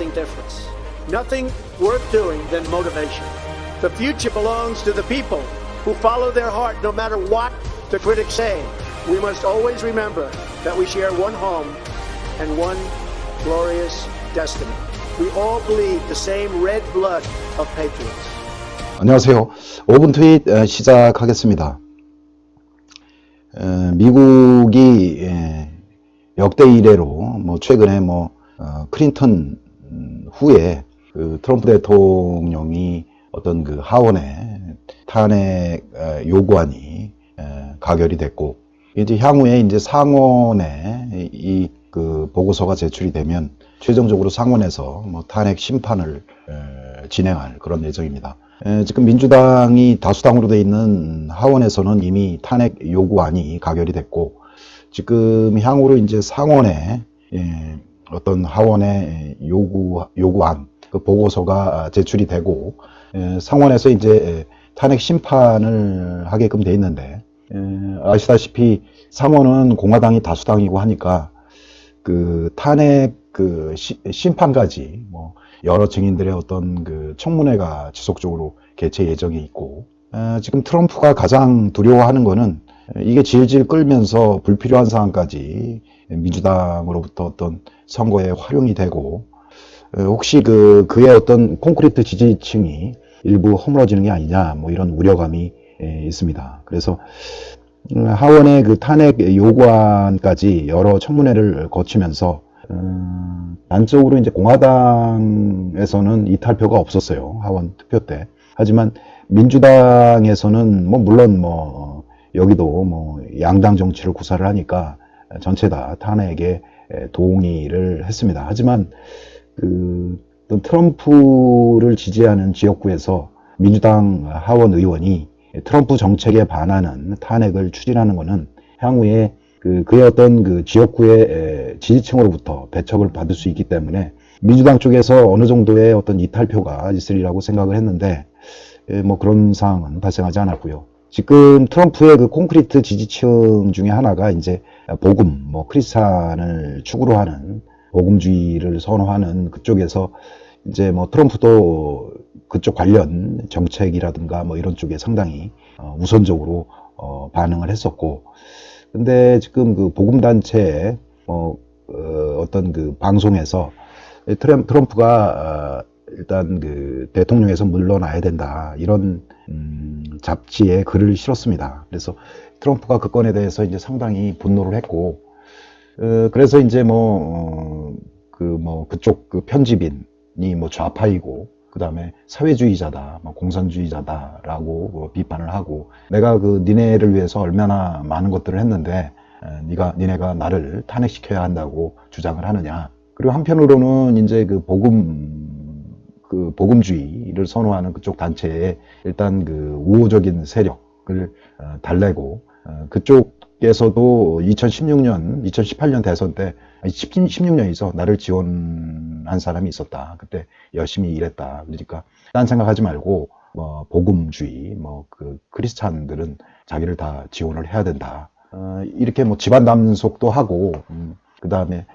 lasting difference. Nothing worth doing than motivation. The future belongs to the people who follow their heart no matter what the critics say. We must always remember that we share one home and one glorious destiny. We all bleed the same red blood of patriots. 안녕하세요. 5분 트윗 어, 시작하겠습니다. 어, 미국이 예, 역대 이래로 뭐 최근에 뭐 어, 클린턴 음, 후에 그 트럼프 대통령이 어떤 그 하원의 탄핵 어, 요구안이 에, 가결이 됐고 이제 향후에 이제 상원에 이 그 보고서가 제출이 되면 최종적으로 상원에서 뭐 탄핵 심판을 에, 진행할 그런 예정입니다. 에, 지금 민주당이 다수당으로 돼 있는 하원에서는 이미 탄핵 요구안이 가결이 됐고 지금 향후로 이제 상원에 예, 어떤 하원의 요구 요구안 그 보고서가 제출이 되고 예, 상원에서 이제 예, 탄핵 심판을 하게끔 돼 있는데 예, 아시다시피 상원은 공화당이 다수당이고 하니까 그 탄핵 그 시- 심판까지 뭐 여러 증인들의 어떤 그 청문회가 지속적으로 개최 예정에 있고 어, 지금 트럼프가 가장 두려워하는 거는 이게 질질 끌면서 불필요한 상황까지 민주당으로부터 어떤 선거에 활용이 되고 어, 혹시 그 그의 어떤 콘크리트 지지층이 일부 허물어지는 게 아니냐 뭐 이런 우려감이 에, 있습니다. 그래서 음, 하원의 그 탄핵 요구안까지 여러 청문회를 거치면서 음, 단적으로 이제 공화당에서는 이탈표가 없었어요 하원 투표 때. 하지만 민주당에서는 뭐 물론 뭐 여기도 뭐 양당 정치를 구사를 하니까 전체 다 탄핵에 동의를 했습니다. 하지만 그 트럼프를 지지하는 지역구에서 민주당 하원 의원이 트럼프 정책에 반하는 탄핵을 추진하는 것은 향후에 그 그의 어떤 그 지역구의 에, 지지층으로부터 배척을 받을 수 있기 때문에 민주당 쪽에서 어느 정도의 어떤 이탈표가 있으리라고 생각을 했는데 에, 뭐 그런 상황은 발생하지 않았고요. 지금 트럼프의 그 콘크리트 지지층 중에 하나가 이제 복음, 뭐 크리스찬을 축으로 하는 복음주의를 선호하는 그쪽에서 이제 뭐 트럼프도 그쪽 관련 정책이라든가 뭐 이런 쪽에 상당히 어, 우선적으로 어, 반응을 했었고 근데 지금 그 복음 단체의 어, 어, 어떤 그 방송에서 트럼, 트럼프가 어, 일단 그 대통령에서 물러나야 된다 이런 음, 잡지에 글을 실었습니다. 그래서 트럼프가 그 건에 대해서 이제 상당히 분노를 했고 어, 그래서 이제 뭐, 어, 그, 뭐, 그쪽 그 편집인이 뭐 좌파이고, 그 다음에 사회주의자다, 뭐 공산주의자다라고 뭐 비판을 하고, 내가 그 니네를 위해서 얼마나 많은 것들을 했는데, 에, 니가, 니네가 나를 탄핵시켜야 한다고 주장을 하느냐. 그리고 한편으로는 이제 그 복음, 그 복음주의를 선호하는 그쪽 단체에 일단 그 우호적인 세력을 어, 달래고, 어, 그쪽에서도 2016년, 2018년 대선 때, 16년이죠. 나를 지원한 사람이 있었다. 그때 열심히 일했다. 그러니까, 딴 생각하지 말고, 뭐, 복음주의, 뭐, 그, 크리스찬들은 자기를 다 지원을 해야 된다. 어, 이렇게 뭐 집안 단속도 하고, 음, 그 다음에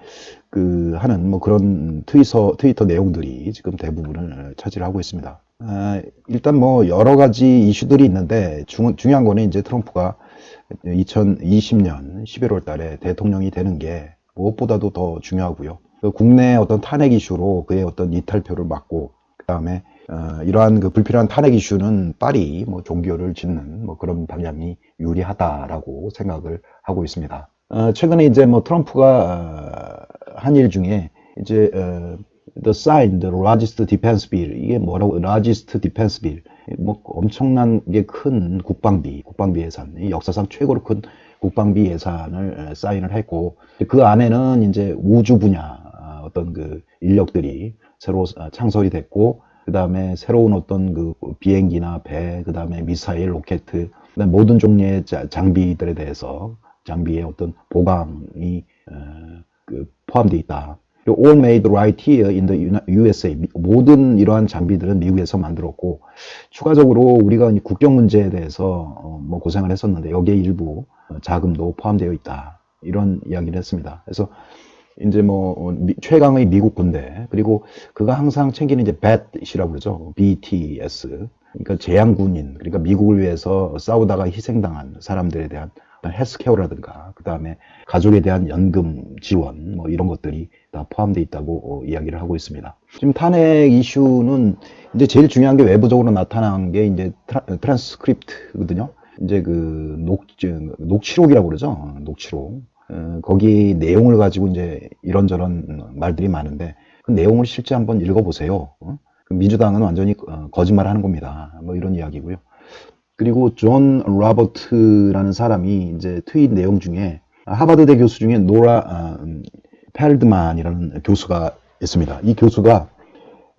그 하는 뭐 그런 트위터, 트위터 내용들이 지금 대부분을 차지하고 있습니다. 아, 일단 뭐 여러 가지 이슈들이 있는데 중, 중요한 거는 이제 트럼프가 2020년 11월 달에 대통령이 되는 게 무엇보다도 더 중요하고요. 그 국내 어떤 탄핵 이슈로 그의 어떤 이탈표를 막고 그 다음에 어, 이러한 그 불필요한 탄핵 이슈는 빨리 뭐 종교를 짓는 뭐 그런 방향이 유리하다라고 생각을 하고 있습니다. 어, 최근에 이제 뭐 트럼프가 한 일 중에 이제 어, the sign, the largest defense bill 이게 뭐라고 largest defense bill 뭐 엄청난 게 큰 국방비, 국방비 예산, 이 역사상 최고로 큰 국방비 예산을 에, 사인을 했고 그 안에는 이제 우주 분야 아, 어떤 그 인력들이 새로 아, 창설이 됐고 그 다음에 새로운 어떤 그 비행기나 배, 그 다음에 미사일, 로켓, 모든 종류의 자- 장비들에 대해서 장비의 어떤 보강이 어, 그 포함되어 있다. All made right here in the USA. 미- 모든 이러한 장비들은 미국에서 만들었고 추가적으로 우리가 이 국경 문제에 대해서 어, 뭐 고생을 했었는데 여기에 일부 어, 자금도 포함되어 있다. 이런 이야기를 했습니다. 그래서 이제 뭐 최강의 미국 군대 그리고 그가 항상 챙기는 이제 BAT이라고 그러죠. BTS. 그러니까 재향 군인 그러니까 미국을 위해서 싸우다가 희생당한 사람들에 대한 헬스케어라든가 그 다음에 가족에 대한 연금 지원 뭐 이런 것들이 다 포함되어 있다고 어, 이야기를 하고 있습니다. 지금 탄핵 이슈는 이제 제일 중요한 게 외부적으로 나타난 게 이제 트랜스크립트거든요. 이제 그 녹, 녹취록이라고 그러죠. 녹취록. 어, 거기 내용을 가지고 이제 이런저런 말들이 많은데 그 내용을 실제 한번 읽어보세요. 어? 그 민주당은 완전히 어, 거짓말 하는 겁니다. 뭐 이런 이야기고요. 그리고 존 로버트라는 사람이 이제 트윗 내용 중에 하버드대 교수 중에 노라 아, 음, 펠드만이라는 교수가 있습니다. 이 교수가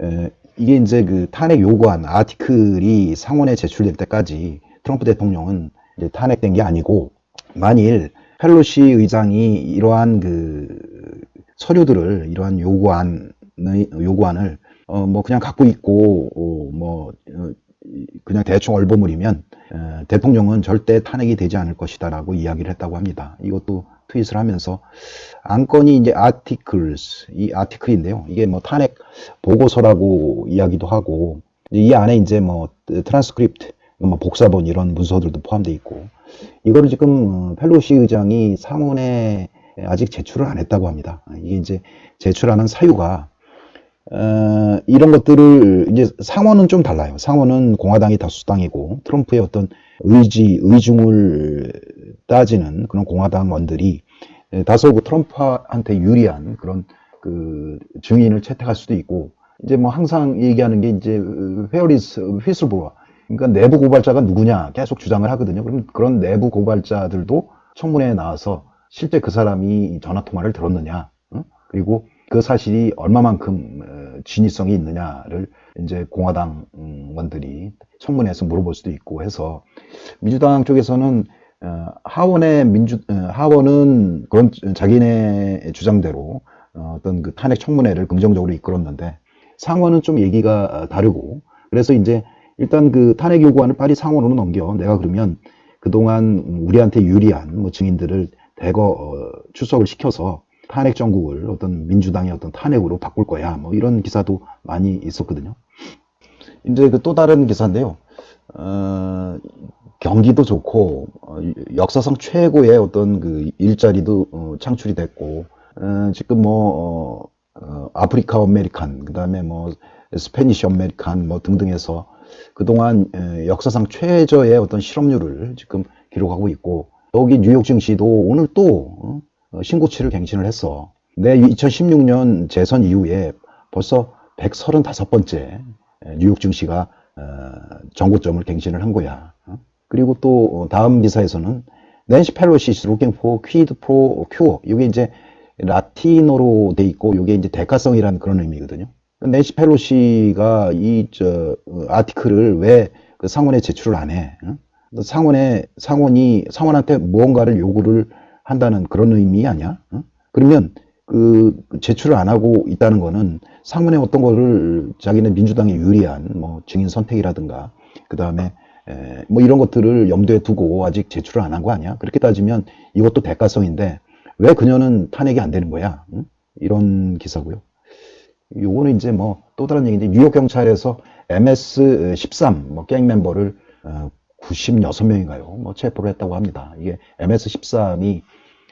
에, 이게 이제 그 탄핵 요구안 아티클이 상원에 제출될 때까지 트럼프 대통령은 이제 탄핵된 게 아니고 만일 펠로시 의장이 이러한 그 서류들을 이러한 요구안의 요구안을 어 뭐 그냥 갖고 있고 어, 뭐 어, 그냥 대충 얼버무리면 에, 대통령은 절대 탄핵이 되지 않을 것이다 라고 이야기를 했다고 합니다. 이것도 트윗을 하면서 안건이 이제 articles 이 아티클인데요. 이게 뭐 탄핵 보고서라고 이야기도 하고 이 안에 이제 뭐 트랜스크립트 뭐 복사본 이런 문서들도 포함되어 있고 이거를 지금 어, 펠로시 의장이 상원에 아직 제출을 안 했다고 합니다. 이게 이제 제출하는 사유가 어, 이런 것들을 이제 상원은 좀 달라요. 상원은 공화당이 다수당이고 트럼프의 어떤 의지 의중을 따지는 그런 공화당원들이 에, 다소 그 트럼프한테 유리한 그런 그 증인을 채택할 수도 있고 이제 뭐 항상 얘기하는 게 이제 회어리스 휘슬브로어 그러니까 내부 고발자가 누구냐 계속 주장을 하거든요. 그럼 그런 내부 고발자들도 청문회에 나와서 실제 그 사람이 전화 통화를 들었느냐, 어? 그리고 그 사실이 얼마만큼 어, 진위성이 있느냐를 이제 공화당원들이 청문회에서 물어볼 수도 있고 해서 민주당 쪽에서는 어, 하원의 민주 어, 하원은 그런 자기네 주장대로 어, 어떤 그 탄핵 청문회를 긍정적으로 이끌었는데 상원은 좀 얘기가 다르고 그래서 이제 일단 그 탄핵 요구안을 빨리 상원으로 넘겨. 내가 그러면 그동안 우리한테 유리한 뭐 증인들을 대거 어, 출석을 시켜서 탄핵 정국을 어떤 민주당의 어떤 탄핵으로 바꿀 거야 뭐 이런 기사도 많이 있었거든요. 이제 그 또 다른 기사인데요. 어, 경기도 좋고 어, 역사상 최고의 어떤 그 일자리도 어, 창출이 됐고 어, 지금 뭐 어, 어, 아프리카 아메리칸 그다음에 뭐 스페니시 아메리칸 뭐 등등해서 그동안 에, 역사상 최저의 어떤 실업률을 지금 기록하고 있고 여기 뉴욕 증시도 오늘 또 어, 신고치를 갱신을 했어. 내 2016년 재선 이후에 벌써 135번째 뉴욕 증시가 어, 정고점을 갱신을 한 거야. 어? 그리고 또 다음 기사에서는 낸시 펠로시 is looking for. 이게 이제 라틴어로 돼 있고 이게 이제 대가성이라는 그런 의미거든요. 낸시 펠로시가 이 저 아티클을 왜 그 상원에 제출을 안 해? 어? 상원에 상원이 상원한테 무언가를 요구를 한다는 그런 의미 아니야? 어? 그러면 그 제출을 안 하고 있다는 거는 상원에 어떤 거를 자기는 민주당에 유리한 뭐 증인 선택이라든가 그 다음에 뭐 이런 것들을 염두에 두고 아직 제출을 안 한 거 아니야? 그렇게 따지면 이것도 대가성인데 왜 그녀는 탄핵이 안 되는 거야? 응? 이런 기사고요. 요거는 이제 뭐 또 다른 얘기인데 뉴욕 경찰에서 MS13 뭐갱 멤버를 어, 96명인가요? 뭐 체포를 했다고 합니다. 이게 MS13이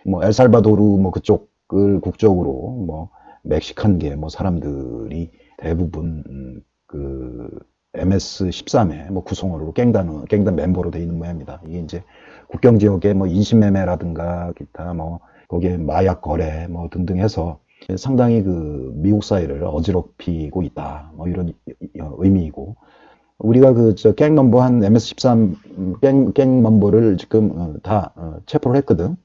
뭐 엘살바도르 뭐 그쪽을 국적으로 뭐 멕시칸계 뭐 사람들이 대부분 음, 그 MS13의 뭐 구성원으로 갱단 갱단 멤버로 돼 있는 모양입니다. 이게 이제 국경 지역에 뭐 인신매매라든가 기타 뭐 거기에 마약 거래 뭐 등등 해서 상당히 그 미국 사회를 어지럽히고 있다. 뭐 이런 의미이고 우리가 그 저 갱 넘버 한 MS13 갱, 갱 넘버를 지금 어, 다 어, 체포를 했거든.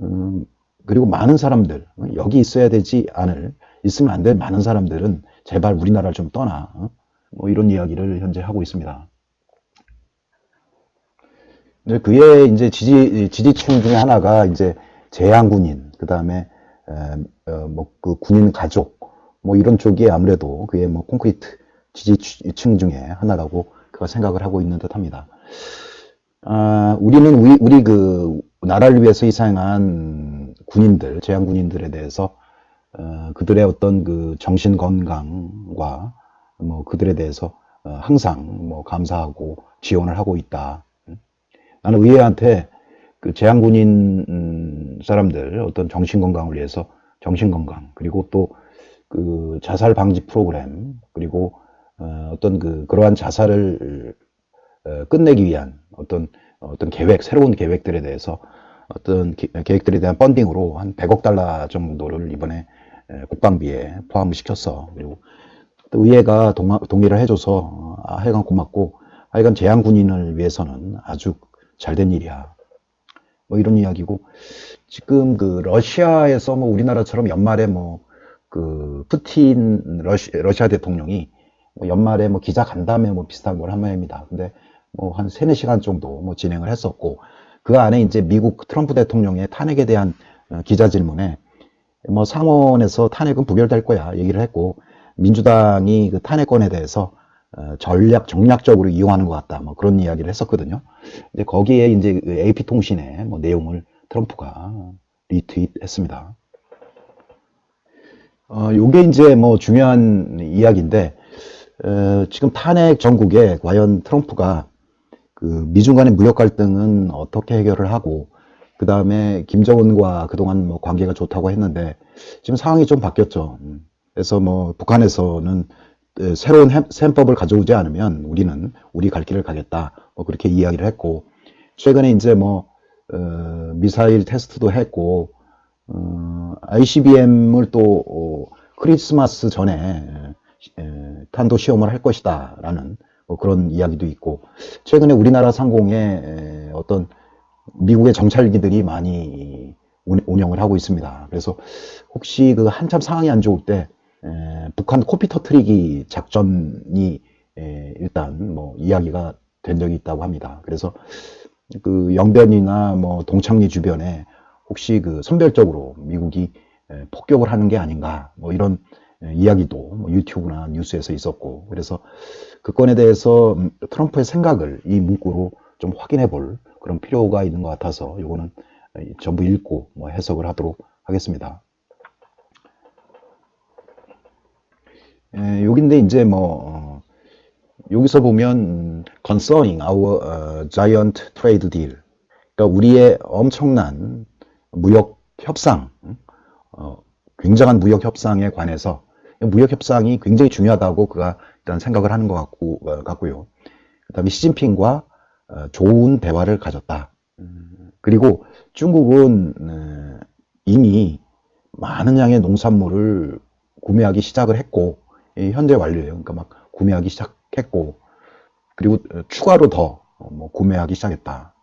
음, 그리고 많은 사람들 어, 여기 있어야 되지 않을 있으면 안 될 많은 사람들은 제발 우리나라를 좀 떠나. 어? 뭐 이런 이야기를 현재 하고 있습니다. 이제 그의 이제 지지 지지층 중에 하나가 이제 재향군인 그 다음에 뭐그 군인 가족 뭐 이런 쪽이 아무래도 그의 뭐 콘크리트 지지층 중에 하나라고 그가 생각을 하고 있는 듯합니다. 아, 우리는 우리, 우리 그 나라를 위해서 희생한 군인들, 재향 군인들에 대해서 어, 그들의 어떤 그 정신 건강과 뭐 그들에 대해서 어, 항상 뭐 감사하고 지원을 하고 있다. 음. 나는 의회한테 그 재향 군인 음, 사람들 어떤 정신 건강을 위해서 정신 건강 그리고 또 그 자살 방지 프로그램 그리고 어, 어떤 그 그러한 자살을 어, 끝내기 위한 어떤 어떤 계획 새로운 계획들에 대해서 어떤 기- 계획들에 대한 펀딩으로 한 100억 달러 정도를 이번에 에, 국방비에 포함을 시켰어. 그리고 또 의회가 동, 동의를 해줘서 어, 아, 하여간 고맙고 하여간 재향 군인을 위해서는 아주 잘 된 일이야. 뭐 이런 이야기고 지금 그 러시아에서 뭐 우리나라처럼 연말에 뭐 그 푸틴 러시, 러시아 대통령이 뭐 연말에 뭐 기자 간담회 뭐 비슷한 걸 한 모양입니다. 근데 뭐한 세네 시간 정도 뭐 진행을 했었고 그 안에 이제 미국 트럼프 대통령의 탄핵에 대한 어, 기자 질문에 뭐 상원에서 탄핵은 부결될 거야 얘기를 했고 민주당이 그 탄핵권에 대해서 어, 전략 정략적으로 이용하는 것 같다 뭐 그런 이야기를 했었거든요. 근데 거기에 이제 AP 통신의 뭐 내용을 트럼프가 리트윗했습니다. 어, 요게 이제 뭐 중요한 이야기인데 어, 지금 탄핵 전국에 과연 트럼프가 그 미중 간의 무역 갈등은 어떻게 해결을 하고 그 다음에 김정은과 그동안 뭐 관계가 좋다고 했는데 지금 상황이 좀 바뀌었죠. 음. 그래서 뭐 북한에서는 에, 새로운 햄- 셈법을 가져오지 않으면 우리는 우리 갈 길을 가겠다. 뭐 그렇게 이야기를 했고 최근에 이제 뭐 어, 미사일 테스트도 했고 어, ICBM을 또 어, 크리스마스 전에 에, 탄도 시험을 할 것이다라는 뭐 그런 이야기도 있고 최근에 우리나라 상공에 에, 어떤 미국의 정찰기들이 많이 운- 운영을 하고 있습니다. 그래서 혹시 그 한참 상황이 안 좋을 때 에, 북한 코피 터트리기 작전이 에, 일단 뭐 이야기가 된 적이 있다고 합니다. 그래서 그 영변이나 뭐 동창리 주변에 혹시 그 선별적으로 미국이 에, 폭격을 하는 게 아닌가 뭐 이런 에, 이야기도 뭐 유튜브나 뉴스에서 있었고 그래서 그 건에 대해서 음, 트럼프의 생각을 이 문구로 좀 확인해 볼 그런 필요가 있는 것 같아서 요거는 에, 전부 읽고 뭐 해석을 하도록 하겠습니다. 에, 여긴데 이제 뭐 어, 여기서 보면 음, concerning our 어, giant trade deal 그러니까 우리의 엄청난 무역 협상 음, 어, 굉장한 무역 협상에 관해서 무역 협상이 굉장히 중요하다고 그가 일단 생각을 하는 것 같고, 어, 같고요. 그다음에 시진핑과 어, 좋은 대화를 가졌다. 음, 그리고 중국은 어, 이미 많은 양의 농산물을 구매하기 시작을 했고 이 현재 완료예요. 그러니까 막 구매하기 시작했고 그리고 어, 추가로 더 뭐 구매하기 시작했다.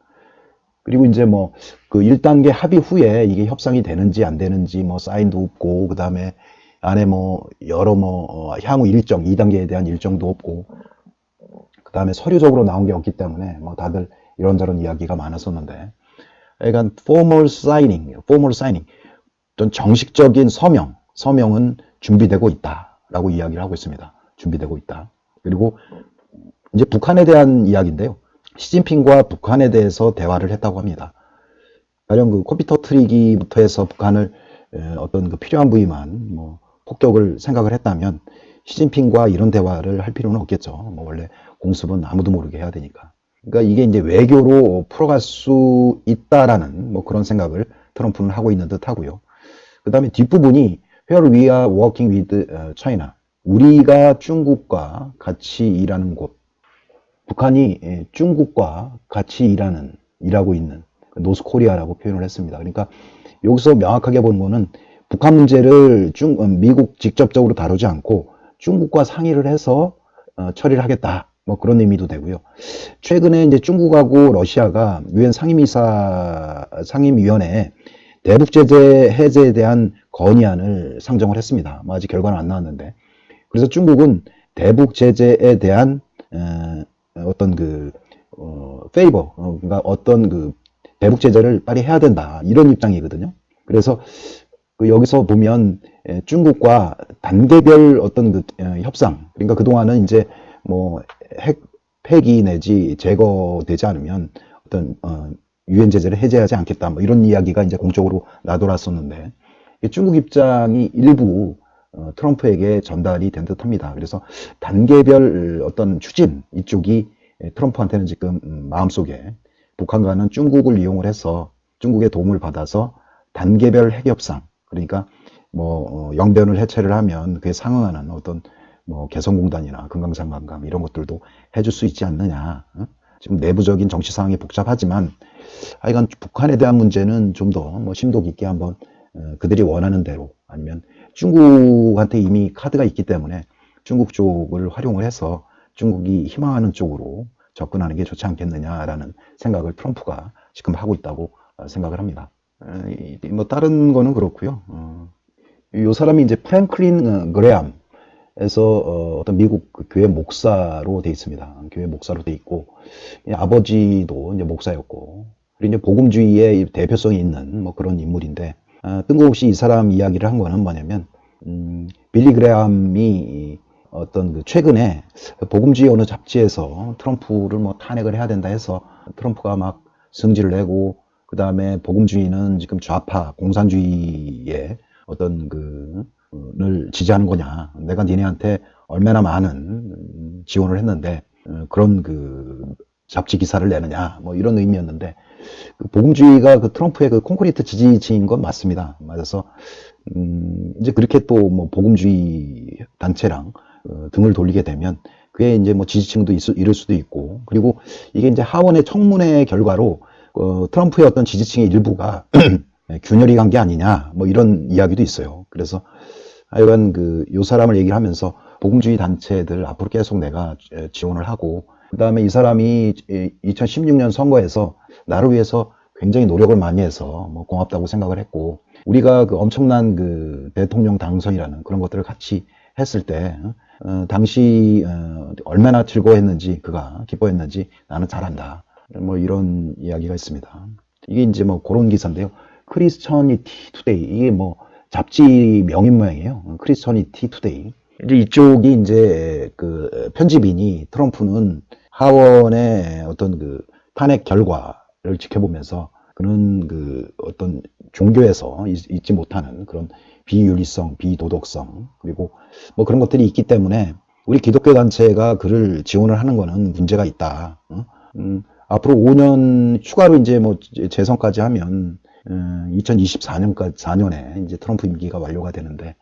그리고 이제 뭐 그 1단계 합의 후에 이게 협상이 되는지 안 되는지 뭐 사인도 없고 그다음에 안에 뭐 여러 뭐 어, 향후 일정 2단계에 대한 일정도 없고 그 다음에 서류적으로 나온 게 없기 때문에 뭐 다들 이런저런 이야기가 많았었는데 약간 formal signing, formal signing 어떤 정식적인 서명, 서명은 준비되고 있다라고 이야기를 하고 있습니다. 준비되고 있다. 그리고 이제 북한에 대한 이야기인데요. 시진핑과 북한에 대해서 대화를 했다고 합니다. 가령 그 코피 터트리기부터 해서 북한을 에, 어떤 그 필요한 부위만 뭐 폭격을 생각을 했다면 시진핑과 이런 대화를 할 필요는 없겠죠. 뭐 원래 공습은 아무도 모르게 해야 되니까. 그러니까 이게 이제 외교로 풀어갈 수 있다라는 뭐 그런 생각을 트럼프는 하고 있는 듯 하고요. 그 다음에 뒷부분이 Where we are working with 어, China. 우리가 중국과 같이 일하는 곳. 북한이 예, 중국과 같이 일하는, 일하고 있는 노스 코리아라고 표현을 했습니다. 그러니까 여기서 명확하게 보는 거는 북한 문제를 중, 어, 미국 직접적으로 다루지 않고 중국과 상의를 해서 어, 처리를 하겠다. 뭐 그런 의미도 되고요. 최근에 이제 중국하고 러시아가 유엔 상임이사 상임위원회에 대북 제재 해제에 대한 건의안을 상정을 했습니다. 뭐 아직 결과는 안 나왔는데 그래서 중국은 대북 제재에 대한 어, 어떤 그 어, 페이버 어, 그러니까 어떤 그 대북 제재를 빨리 해야 된다 이런 입장이거든요. 그래서 그 여기서 보면 에, 중국과 단계별 어떤 그 어, 협상 그러니까 그 동안은 이제 뭐 핵 폐기 내지 제거되지 않으면 어떤 어, 유엔 제재를 해제하지 않겠다 뭐 이런 이야기가 이제 공적으로 나돌았었는데 이 중국 입장이 일부 어, 트럼프에게 전달이 된 듯합니다. 그래서 단계별 어떤 추진 이쪽이 예, 트럼프한테는 지금 음, 마음속에 북한과는 중국을 이용을 해서 중국의 도움을 받아서 단계별 핵 협상 그러니까 뭐 어, 영변을 해체를 하면 그에 상응하는 어떤 뭐 개성공단이나 금강산 관광 이런 것들도 해줄 수 있지 않느냐. 어? 지금 내부적인 정치 상황이 복잡하지만 하여간 북한에 대한 문제는 좀 더 뭐 심도 깊게 한번 어, 그들이 원하는 대로 아니면 중국한테 이미 카드가 있기 때문에 중국 쪽을 활용을 해서 중국이 희망하는 쪽으로 접근하는 게 좋지 않겠느냐라는 생각을 트럼프가 지금 하고 있다고 어, 생각을 합니다. 어, 뭐 다른 거는 그렇고요. 어, 이 사람이 이제 프랭클린 어, 그레암에서 어, 어떤 미국 그 교회 목사로 돼 있습니다. 교회 목사로 돼 있고 이 아버지도 이제 목사였고 그리고 이제 복음주의의 대표성이 있는 뭐 그런 인물인데 아, 뜬금없이 이 사람 이야기를 한 거는 뭐냐면 음, 빌리 그레암이 어떤 그 최근에 복음주의 어느 잡지에서 트럼프를 뭐 탄핵을 해야 된다 해서 트럼프가 막 성질을 내고 그 다음에 복음주의는 지금 좌파 공산주의의 어떤 그를 지지하는 거냐 내가 니네한테 얼마나 많은 음, 지원을 했는데 어, 그런 그 잡지 기사를 내느냐 뭐 이런 의미였는데 그 복음주의가 그 트럼프의 그 콘크리트 지지층인 건 맞습니다. 맞아서 음, 이제 그렇게 또 뭐 복음주의 단체랑 어, 등을 돌리게 되면 그게 이제 뭐 지지층도 있, 이럴 수도 있고 그리고 이게 이제 하원의 청문회 결과로 어, 트럼프의 어떤 지지층의 일부가 균열이 간 게 아니냐 뭐 이런 이야기도 있어요. 그래서 하여간 그 요 사람을 얘기를 하면서 복음주의 단체들 앞으로 계속 내가 에, 지원을 하고 그 다음에 이 사람이 2016년 선거에서 나를 위해서 굉장히 노력을 많이 해서 뭐 고맙다고 생각을 했고 우리가 그 엄청난 그 대통령 당선이라는 그런 것들을 같이 했을 때 어, 당시 어, 얼마나 즐거워했는지 그가 기뻐했는지 나는 잘 안다 뭐 이런 이야기가 있습니다. 이게 이제 뭐 그런 기사인데요. 크리스천이티 투데이. 이게 뭐 잡지 명인 모양이에요. 크리스천이티 투데이. 이제 이쪽이 이제 그 편집인이 트럼프는 하원의 어떤 그 탄핵 결과를 지켜보면서 그는 그 어떤 종교에서 있- 있지 못하는 그런 비윤리성, 비도덕성 그리고 뭐 그런 것들이 있기 때문에 우리 기독교 단체가 그를 지원을 하는 거는 문제가 있다. 어? 음, 앞으로 5년 추가로 이제 뭐 재선까지 하면 2024년까지 4년에 이제 트럼프 임기가 완료가 되는데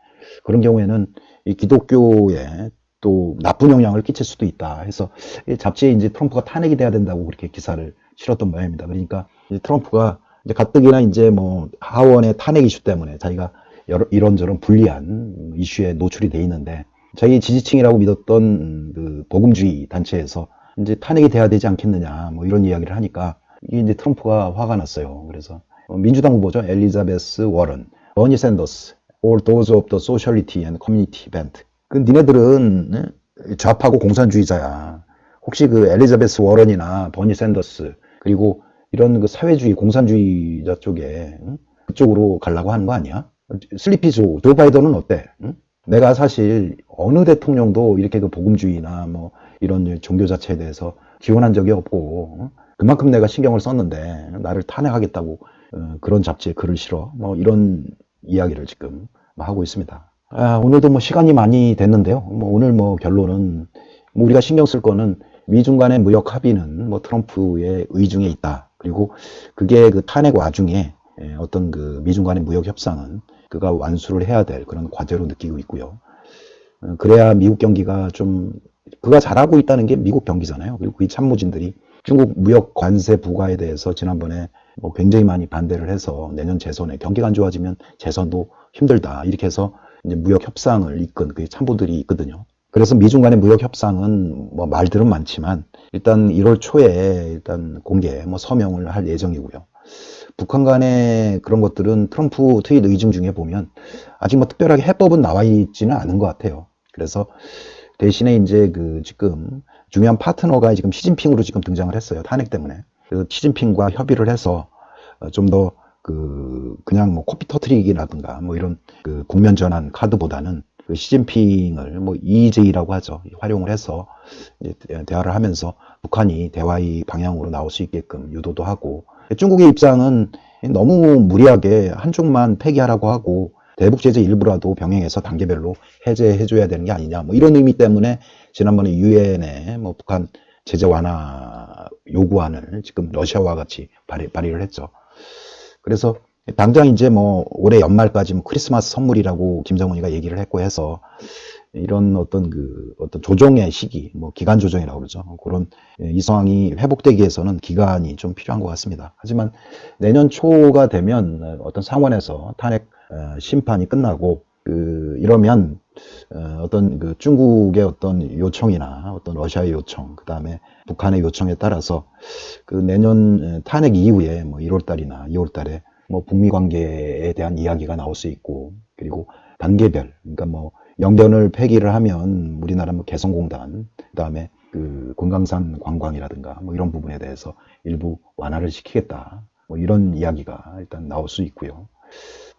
그런 경우에는 이 기독교에 또 나쁜 영향을 끼칠 수도 있다 해서 이 잡지에 이제 트럼프가 탄핵이 돼야 된다고 그렇게 기사를 실었던 모양입니다. 그러니까 트럼프가 이제 가뜩이나 이제 뭐 하원의 탄핵 이슈 때문에 자기가 여러, 이런저런 불리한 이슈에 노출이 돼 있는데 자기 지지층이라고 믿었던 음, 그 복음주의 단체에서 이제 탄핵이 돼야 되지 않겠느냐 뭐 이런 이야기를 하니까 이게 이제 트럼프가 화가 났어요. 그래서 어, 민주당 후보죠 엘리자베스 워런, 버니 샌더스, all those of the sociality and community bent. 그 니네들은 네? 좌파고 공산주의자야. 혹시 그 엘리자베스 워런이나 버니 샌더스 그리고 이런 그 사회주의 공산주의자 쪽에 응? 그쪽으로 가려고 하는 거 아니야? 슬리피 조, 조 바이든은 어때? 응? 내가 사실 어느 대통령도 이렇게 그 복음주의나 뭐 이런 종교 자체에 대해서 지원한 적이 없고 응? 그만큼 내가 신경을 썼는데 나를 탄핵하겠다고 어, 그런 잡지에 글을 실어 뭐 이런 이야기를 지금 하고 있습니다. 아, 오늘도 뭐 시간이 많이 됐는데요. 뭐 오늘 뭐 결론은 뭐 우리가 신경 쓸 거는 미중 간의 무역 합의는 뭐 트럼프의 의중에 있다. 그리고 그게 그 탄핵 와중에 예, 어떤 그 미중 간의 무역 협상은 그가 완수를 해야 될 그런 과제로 느끼고 있고요. 어, 그래야 미국 경기가 좀 그가 잘하고 있다는 게 미국 경기잖아요. 그리고 그 참모진들이 중국 무역 관세 부과에 대해서 지난번에 뭐 굉장히 많이 반대를 해서 내년 재선에 경기가 안 좋아지면 재선도 힘들다 이렇게 해서 이제 무역 협상을 이끈 그 참모들이 있거든요. 그래서 미중 간의 무역 협상은 뭐 말들은 많지만 일단 1월 초에 일단 공개 뭐 서명을 할 예정이고요. 북한 간의 그런 것들은 트럼프 트윗 의중 중에 보면 아직 뭐 특별하게 해법은 나와 있지는 않은 것 같아요. 그래서 대신에 이제 그 지금 중요한 파트너가 지금 시진핑으로 지금 등장을 했어요. 탄핵 때문에. 그래서 시진핑과 협의를 해서 어, 좀더 그 그냥 뭐 코피 터트리기라든가 뭐 이런 그 국면 전환 카드보다는 그 시진핑을 뭐 EJ라고 하죠. 활용을 해서 대화를 하면서 북한이 대화의 방향으로 나올 수 있게끔 유도도 하고 중국의 입장은 너무 무리하게 한쪽만 폐기하라고 하고 대북 제재 일부라도 병행해서 단계별로 해제해 줘야 되는 게 아니냐. 뭐 이런 의미 때문에 지난번에 유엔에 뭐 북한 제재 완화 요구안을 지금 러시아와 같이 발의, 발의를 했죠. 그래서 당장 이제 뭐 올해 연말까지 뭐 크리스마스 선물이라고 김정은이가 얘기를 했고 해서 이런 어떤 그 어떤 조정의 시기, 뭐 기간 조정이라고 그러죠. 그런 이 상황이 회복되기 위해서는 기간이 좀 필요한 것 같습니다. 하지만 내년 초가 되면 어떤 상원에서 탄핵 어, 심판이 끝나고 그 이러면 어, 어떤 그 중국의 어떤 요청이나 어떤 러시아의 요청, 그 다음에 북한의 요청에 따라서 그 내년 탄핵 이후에 뭐 1월 달이나 2월 달에 뭐 북미 관계에 대한 이야기가 나올 수 있고 그리고 단계별 그러니까 뭐 영변을 폐기를 하면 우리나라 뭐 개성공단 그다음에 그 금강산 관광이라든가 뭐 이런 부분에 대해서 일부 완화를 시키겠다 뭐 이런 이야기가 일단 나올 수 있고요.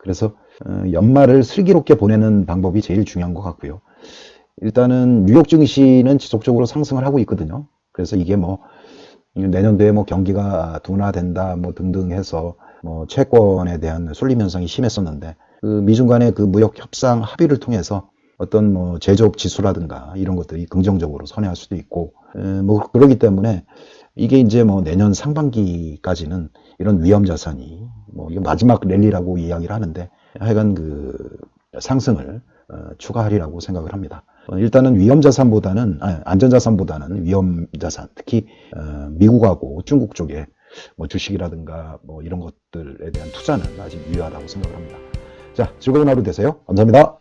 그래서 어, 연말을 슬기롭게 보내는 방법이 제일 중요한 것 같고요. 일단은 뉴욕 증시는 지속적으로 상승을 하고 있거든요. 그래서 이게 뭐 내년도에 뭐 경기가 둔화된다 뭐 등등 해서 뭐 채권에 대한 쏠림 현상이 심했었는데 그 미중 간의 그 무역 협상 합의를 통해서 어떤 뭐 제조업 지수라든가 이런 것들이 긍정적으로 선회할 수도 있고 에, 뭐 그러기 때문에 이게 이제 뭐 내년 상반기까지는 이런 위험 자산이 뭐 이게 마지막 랠리라고 이야기를 하는데 하여간 그 상승을 어, 추가하리라고 생각을 합니다. 어, 일단은 위험 자산보다는 아니, 안전 자산보다는 위험 자산 특히 어, 미국하고 중국 쪽에 뭐 주식이라든가 뭐 이런 것들에 대한 투자는 아직 유효하다고 생각을 합니다. 자 즐거운 하루 되세요. 감사합니다.